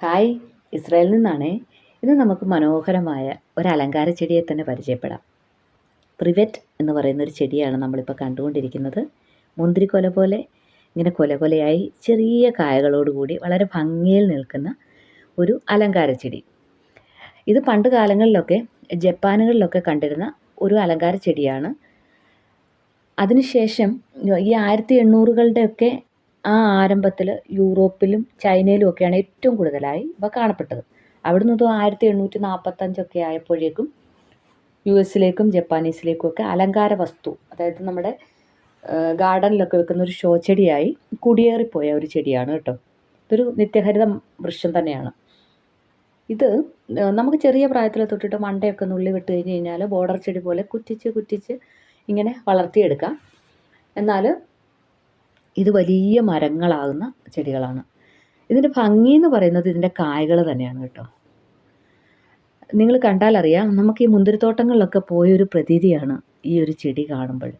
Hi ഇസ്രായേലിൽ നിന്നാണ് ഇന്ന് നമുക്ക് മനോഹരമായ ഒരു അലങ്കാര ചെടിയെ തന്നെ പരിചയപ്പെടാം. പ്രിവെറ്റ് എന്ന് പറയുന്ന ഒരു ചെടിയാണ് നമ്മളിപ്പോൾ കണ്ടുകൊണ്ടിരിക്കുന്നത്. മുന്തിരിക്കൊല പോലെ ഇങ്ങനെ കൊല കൊലയായി ചെറിയ കായകളോടുകൂടി വളരെ ഭംഗിയിൽ നിൽക്കുന്ന ഒരു അലങ്കാര ചെടി. ഇത് പണ്ട് കാലങ്ങളിലൊക്കെ ജപ്പാനുകളിലൊക്കെ കണ്ടിരുന്ന ഒരു അലങ്കാര ചെടിയാണ്. അതിനുശേഷം ഈ ആയിരത്തി എണ്ണൂറുകളുടെയൊക്കെ ആ ആരംഭത്തിൽ യൂറോപ്പിലും ചൈനയിലും ഒക്കെയാണ് ഏറ്റവും കൂടുതലായി ഇവ കാണപ്പെട്ടത്. അവിടുന്ന് നിന്നും ആയിരത്തി എണ്ണൂറ്റി നാൽപ്പത്തഞ്ചൊക്കെ ആയപ്പോഴേക്കും യു എസിലേക്കും ജപ്പാനീസിലേക്കും ഒക്കെ അലങ്കാര വസ്തു അതായത് നമ്മുടെ ഗാർഡനിലൊക്കെ വെക്കുന്ന ഒരു ഷോ ചെടിയായി കുടിയേറിപ്പോയ ഒരു ചെടിയാണ് കേട്ടോ. ഇതൊരു നിത്യഹരിത വൃക്ഷം തന്നെയാണ്. ഇത് നമുക്ക് ചെറിയ പ്രായത്തിൽ തൊട്ടിട്ട് മണ്ടയൊക്കെ നുള്ളി വിട്ട് കഴിഞ്ഞ് കഴിഞ്ഞാൽ ബോർഡർ ചെടി പോലെ കുറ്റിച്ച് കുറ്റിച്ച് ഇങ്ങനെ വളർത്തിയെടുക്കാം. എന്നാൽ ഇത് വലിയ മരങ്ങളാകുന്ന ചെടികളാണ്. ഇതിന്റെ ഭംഗി എന്ന് പറയുന്നത് ഇതിന്റെ കായകൾ തന്നെയാണ് കേട്ടോ. നിങ്ങൾ കണ്ടാലറിയാം നമുക്ക് ഈ മുന്തിരിത്തോട്ടങ്ങളിലൊക്കെ പോയൊരു പ്രതീതിയാണ് ഈ ഒരു ചെടി കാണുമ്പോൾ.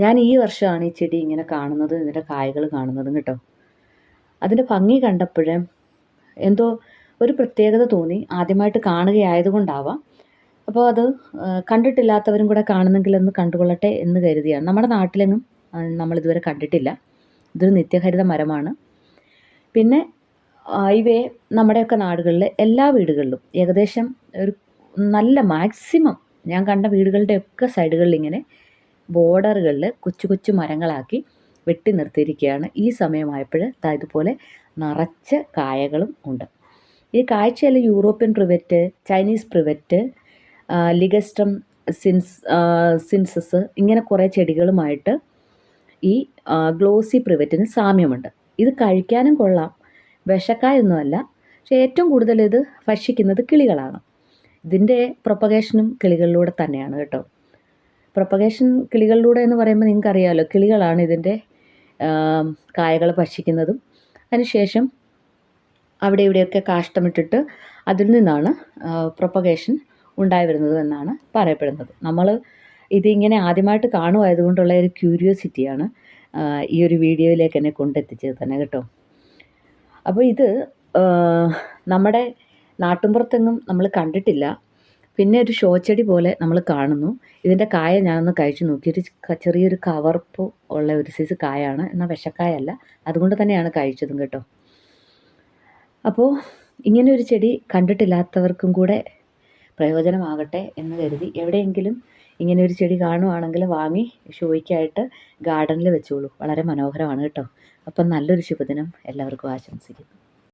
ഞാൻ ഈ വർഷമാണ് ഈ ചെടി ഇങ്ങനെ കാണുന്നത് ഇതിന്റെ കായകൾ കാണുന്നതും കേട്ടോ. അതിന്റെ ഭംഗി കണ്ടപ്പോഴേ എന്തോ ഒരു പ്രത്യേകത തോന്നി. ആദ്യമായിട്ട് കാണുകയായതുകൊണ്ടാവാം. അപ്പോൾ അത് കണ്ടിട്ടില്ലാത്തവരും കൂടെ കാണുന്നെങ്കിലൊന്ന് കണ്ടുകൊള്ളട്ടെ എന്ന് കരുതിയാണ്. നമ്മുടെ നാട്ടിലെങ്ങും നമ്മളിതുവരെ കണ്ടിട്ടില്ല. ഇതൊരു നിത്യഹരിത മരമാണ്. പിന്നെ ഇവയെ നമ്മുടെയൊക്കെ നാടുകളിൽ എല്ലാ വീടുകളിലും ഏകദേശം ഒരു നല്ല മാക്സിമം ഞാൻ കണ്ട വീടുകളുടെയൊക്കെ സൈഡുകളിൽ ഇങ്ങനെ ബോർഡറുകളിൽ കൊച്ചു കൊച്ചു മരങ്ങളാക്കി വെട്ടി നിർത്തിയിരിക്കുകയാണ്. ഈ സമയമായപ്പോൾ ഇതുപോലെ നിറച്ച കായകളും ഉണ്ട്. ഈ കാഴ്ചയിൽ European privet Chinese privet ligustrum since സിൻസസ് ഇങ്ങനെ കുറേ ചെടികളുമായിട്ട് ഈ ഗ്ലോസി പ്രിവറ്റിന് സാമ്യമുണ്ട്. ഇത് കഴിക്കാനും കൊള്ളാം. വിഷക്കായൊന്നുമല്ല പക്ഷേ ഏറ്റവും കൂടുതൽ ഇത് ഭക്ഷിക്കുന്നത് കിളികളാണ്. ഇതിന്റെ പ്രൊപ്പഗേഷനും കിളികളിലൂടെ തന്നെയാണ് കേട്ടോ. പ്രൊപ്പഗേഷൻ കിളികളിലൂടെ എന്ന് പറയുമ്പോൾ നിങ്ങൾക്കറിയാമല്ലോ കിളികളാണ് ഇതിന്റെ കായകൾ ഭക്ഷിക്കുന്നതും. അതിനുശേഷം അവിടെ ഇവിടെയൊക്കെ കാഷ്ടമിട്ടിട്ട് അതിൽ നിന്നാണ് പ്രൊപ്പഗേഷൻ ഉണ്ടായി വരുന്നത് എന്നാണ് പറയപ്പെടുന്നത്. നമ്മൾ ഇതിങ്ങനെ ആദ്യമായിട്ട് കാണുമായതുകൊണ്ടുള്ള ഒരു ക്യൂരിയോസിറ്റിയാണ് ഈ ഒരു വീഡിയോയിലേക്ക് എന്നെ കൊണ്ടെത്തിച്ചത് തന്നെ കേട്ടോ. അപ്പോൾ ഇത് നമ്മുടെ നാട്ടുമ്പുറത്തെങ്ങും നമ്മൾ കണ്ടിട്ടില്ല. പിന്നെ ഒരു ഷോ ചെടി പോലെ നമ്മൾ കാണുന്നു. ഇതിന്റെ കായ ഞാനൊന്ന് കഴിച്ചു നോക്കി. ഒരു ചെറിയൊരു കവർപ്പ് ഉള്ള ഒരു സൈസ് കായാണ്. എന്നാൽ വിഷക്കായല്ല. അതുകൊണ്ട് തന്നെയാണ് കഴിച്ചതും കേട്ടോ. അപ്പോൾ ഇങ്ങനെ ഒരു ചെടി കണ്ടിട്ടില്ലാത്തവർക്കും കൂടെ പ്രയോജനമാകട്ടെ എന്ന് കരുതി എവിടെയെങ്കിലും ഇങ്ങനെ ഒരു ചെടി കാണുവാണെങ്കിൽ വാങ്ങി ഷോയ്ക്കായിട്ട് ഗാർഡനിൽ വെച്ചോളൂ. വളരെ മനോഹരമാണ് കേട്ടോ. അപ്പം നല്ലൊരു ശുഭദിനം. എല്ലാവർക്കും ആശംസിക്കുന്നു.